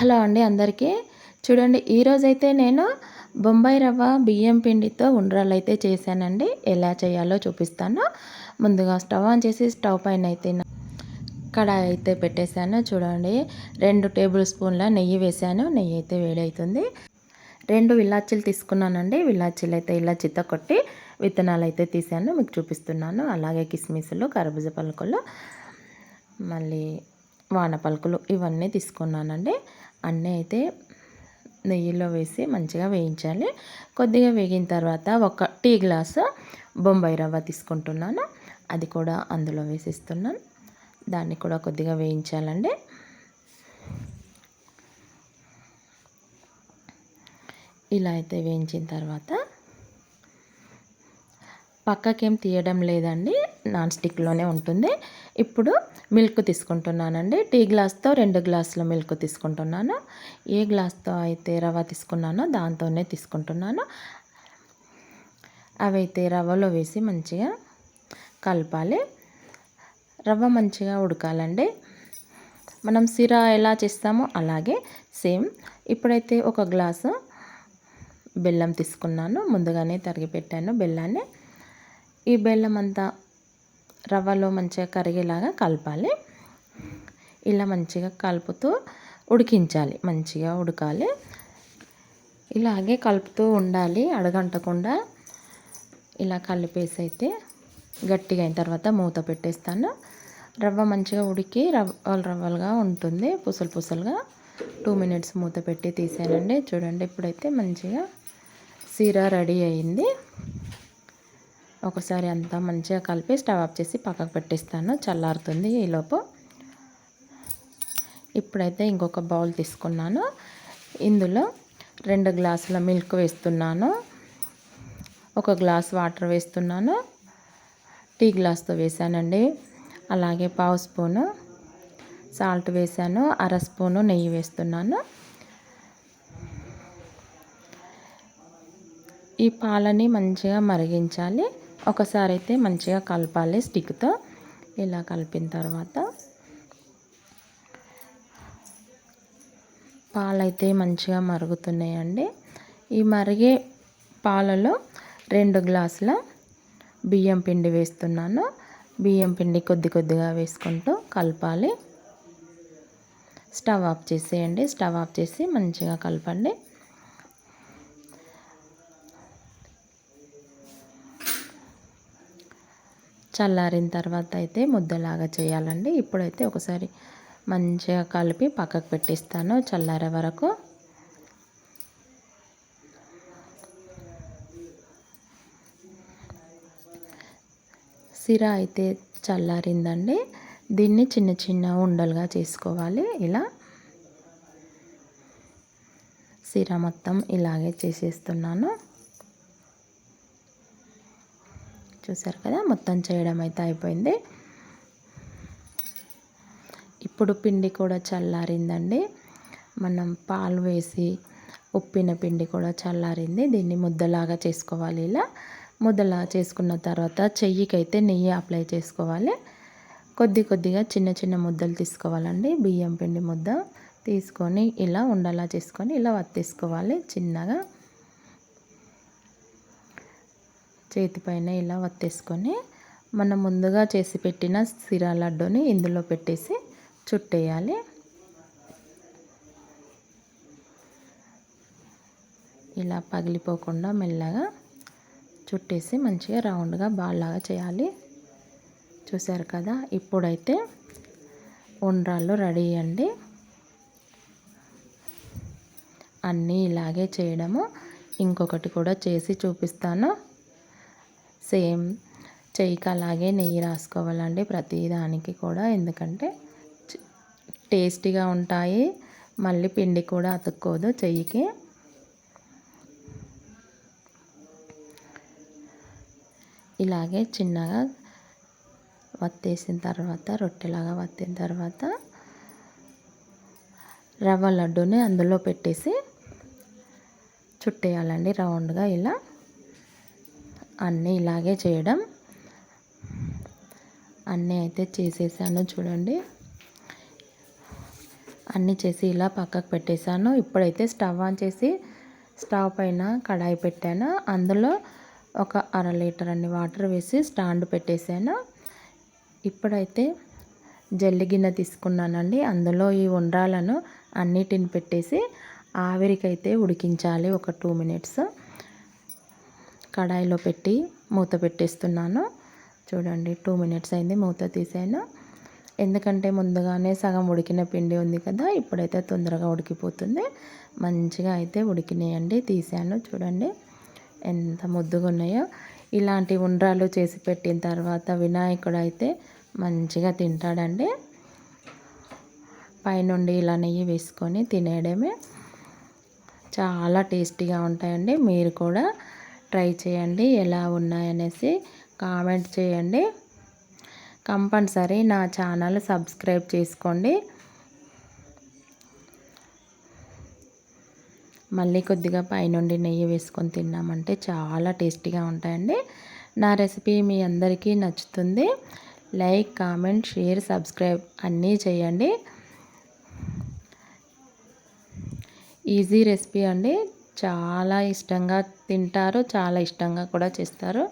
Hello అండి అందరికీ. చూడండి ఈరోజైతే నేను బొంబాయి రవ్వ బియ్యం పిండితో ఉండ్రాలు అయితే చేశానండి. ఎలా చేయాలో చూపిస్తాను. ముందుగా స్టవ్ ఆన్ చేసి స్టవ్ పైన అయితే కడాయి అయితే పెట్టేశాను. చూడండి రెండు టేబుల్ స్పూన్ల నెయ్యి వేశాను. నెయ్యి అయితే వేడవుతుంది రెండు విలాచీలు తీసుకున్నానండి. విలాచీలు అయితే ఇలా చిత్త కొట్టి విత్తనాలు అయితే తీసాను మీకు చూపిస్తున్నాను. అలాగే కిస్మిస్లు కర్బూజ పలుకులు మళ్ళీ వాన పలుకులు ఇవన్నీ తీసుకున్నానండి. అన్నీ అయితే నెయ్యిలో వేసి మంచిగా వేయించాలి. కొద్దిగా వేగిన తర్వాత ఒక టీ గ్లాసు బొంబాయి రవ్వ తీసుకుంటున్నాను. అది కూడా అందులో వేసిస్తున్నాను. దాన్ని కూడా కొద్దిగా వేయించాలండి. ఇలా అయితే వేయించిన తర్వాత పక్కకేం తీయడం లేదండి. నాన్ స్టిక్లోనే ఉంటుంది. ఇప్పుడు మిల్క్ తీసుకుంటున్నానండి. టీ గ్లాస్తో రెండు గ్లాసుల మిల్క్ తీసుకుంటున్నాను. ఏ గ్లాస్తో అయితే రవ్వ తీసుకున్నానో దాంతోనే తీసుకుంటున్నాను. అవి అయితే రవ్వలో వేసి మంచిగా కలపాలి. రవ్వ మంచిగా ఉడకాలండి. మనం సిరా ఎలా చేస్తామో అలాగే సేమ్ ఇప్పుడైతే ఒక గ్లాసు బెల్లం తీసుకున్నాను. ముందుగానే తరిగి పెట్టాను బెల్లాన్ని. ఈ బెల్లం అంతా రవ్వలో మంచిగా కరిగేలాగా కలపాలి. ఇలా మంచిగా కలుపుతూ ఉడికించాలి. మంచిగా ఉడకాలి. ఇలాగే కలుపుతూ ఉండాలి. అడగంటకుండా ఇలా కలిపేసి అయితే గట్టిగా అయిన తర్వాత మూత పెట్టేస్తాను. రవ్వ మంచిగా ఉడికి రవ్వలు రవ్వలుగా ఉంటుంది. పుసలు పుసలుగా టూ మినిట్స్ మూత పెట్టి తీసానండి చూడండి ఇప్పుడైతే మంచిగా సీరా రెడీ అయింది. ఒకసారి అంతా మంచిగా కలిపి స్టవ్ ఆఫ్ చేసి పక్కకు పెట్టేస్తాను. చల్లారుతుంది ఈలోపు ఇప్పుడైతే ఇంకొక బౌల్ తీసుకున్నాను. ఇందులో రెండు గ్లాసుల మిల్క్ వేస్తున్నాను. ఒక గ్లాస్ వాటర్ వేస్తున్నాను. టీ గ్లాస్తో వేసానండి. అలాగే పావు స్పూను సాల్ట్ వేసాను. అర స్పూను నెయ్యి వేస్తున్నాను. ఈ పాలని మంచిగా మరిగించాలి. ఒకసారి అయితే మంచిగా కలపాలి స్టిక్తో. ఇలా కలిపిన తర్వాత పాలైతే మంచిగా మరుగుతున్నాయండి. ఈ మరిగే పాలలో రెండు గ్లాసుల బియ్యం పిండి వేస్తున్నాను. బియ్యం పిండి కొద్ది కొద్దిగా వేసుకుంటూ కలపాలి. స్టవ్ ఆఫ్ చేసేయండి. స్టవ్ ఆఫ్ చేసి మంచిగా కలపండి. చల్లారిన తర్వాత అయితే ముద్దలాగా చేయాలండి. ఇప్పుడైతే ఒకసారి మంచిగా కలిపి పక్కకు పెట్టిస్తాను చల్లారే వరకు. సిర అయితే చల్లారిందండి. దీన్ని చిన్న చిన్న ఉండలుగా చేసుకోవాలి. ఇలా సిర మొత్తం ఇలాగే చేసేస్తున్నాను. చూసారు కదా మొత్తం చేయడం అయితే అయిపోయింది. ఇప్పుడు పిండి కూడా చల్లారిందండి. మనం పాలు వేసి ఉప్పిన పిండి కూడా చల్లారింది. దీన్ని ముద్దలాగా చేసుకోవాలి ఇలా. ముద్దలా చేసుకున్న తర్వాత చెయ్యికైతే నెయ్యి అప్లై చేసుకోవాలి. కొద్ది కొద్దిగా చిన్న చిన్న ముద్దలు తీసుకోవాలండి. బియ్యం పిండి ముద్ద తీసుకొని ఇలా ఉండలా చేసుకొని ఇలా వత్తేసుకోవాలి చిన్నగా. చేతిపైన ఇలా వత్తేసుకొని మనం ముందుగా చేసి పెట్టిన సిరా లడ్డూని ఇందులో పెట్టేసి చుట్టేయాలి. ఇలా పగిలిపోకుండా మెల్లగా చుట్టేసి మంచిగా రౌండ్గా బాల్లాగా చేయాలి. చూసారు కదా? ఇప్పుడైతే ఉండ్రాళ్ళు రెడీ అండి. అన్నీ ఇలాగే చేయడము. ఇంకొకటి కూడా చేసి చూపిస్తాను. సేమ్ చెయ్యికి అలాగే నెయ్యి రాసుకోవాలండి ప్రతిదానికి కూడా. ఎందుకంటే టేస్టీగా ఉంటాయి. మళ్ళీ పిండి కూడా అతుక్కోదు చెయ్యికి. ఇలాగే చిన్నగా వత్తేసిన తర్వాత రొట్టెలాగా వత్తిన తర్వాత రవ్వ లడ్డూని అందులో పెట్టేసి చుట్టేయాలండి రౌండ్గా ఇలా. అన్నీ ఇలాగే చేయడం. అన్నీ అయితే చేసేసాను చూడండి. అన్నీ చేసి ఇలా పక్కకు పెట్టేశాను. ఇప్పుడైతే స్టవ్ ఆన్ చేసి స్టవ్ పైన కడాయి పెట్టాను. అందులో ఒక అర లీటర్ అన్ని వాటర్ వేసి స్టాండ్ పెట్టేశాను. ఇప్పుడైతే జల్లి గిన్నె తీసుకున్నానండి. అందులో ఈ ఉండ్రాలను అన్నిటిని పెట్టేసి ఆవిరికైతే ఉడికించాలి ఒక టూ మినిట్స్. కడాయిలో పెట్టి మూత పెట్టేస్తున్నాను. చూడండి టూ మినిట్స్ అయింది మూత తీసాను. ఎందుకంటే ముందుగానే సగం ఉడికిన పిండి ఉంది కదా ఇప్పుడైతే తొందరగా ఉడికిపోతుంది. మంచిగా అయితే ఉడికినాయండి తీసాను చూడండి. ఎంత ముద్దుగా ఉన్నాయో. ఇలాంటి ఉండ్రాలు చేసి పెట్టిన తర్వాత వినాయకుడు అయితే మంచిగా తింటాడండి. పైనుండి ఇలా నెయ్యి వేసుకొని తినేయడమే. చాలా టేస్టీగా ఉంటాయండి మీరు కూడా ట్రై చేయండి ఎలా ఉన్నాయనేసి కామెంట్ చేయండి. కంపల్సరీ నా ఛానల్ సబ్స్క్రైబ్ చేసుకోండి. మళ్ళీ కొద్దిగా పైనుండి నెయ్యి వేసుకొని తిన్నామంటే చాలా టేస్టీగా ఉంటాయండి. నా రెసిపీ మీ అందరికీ నచ్చుతుంది. లైక్ కామెంట్ షేర్ సబ్స్క్రైబ్ అన్నీ చేయండి. ఈజీ రెసిపీ అండి. చాలా ఇష్టంగా తింటారు చాలా ఇష్టంగా కూడా చేస్తారు.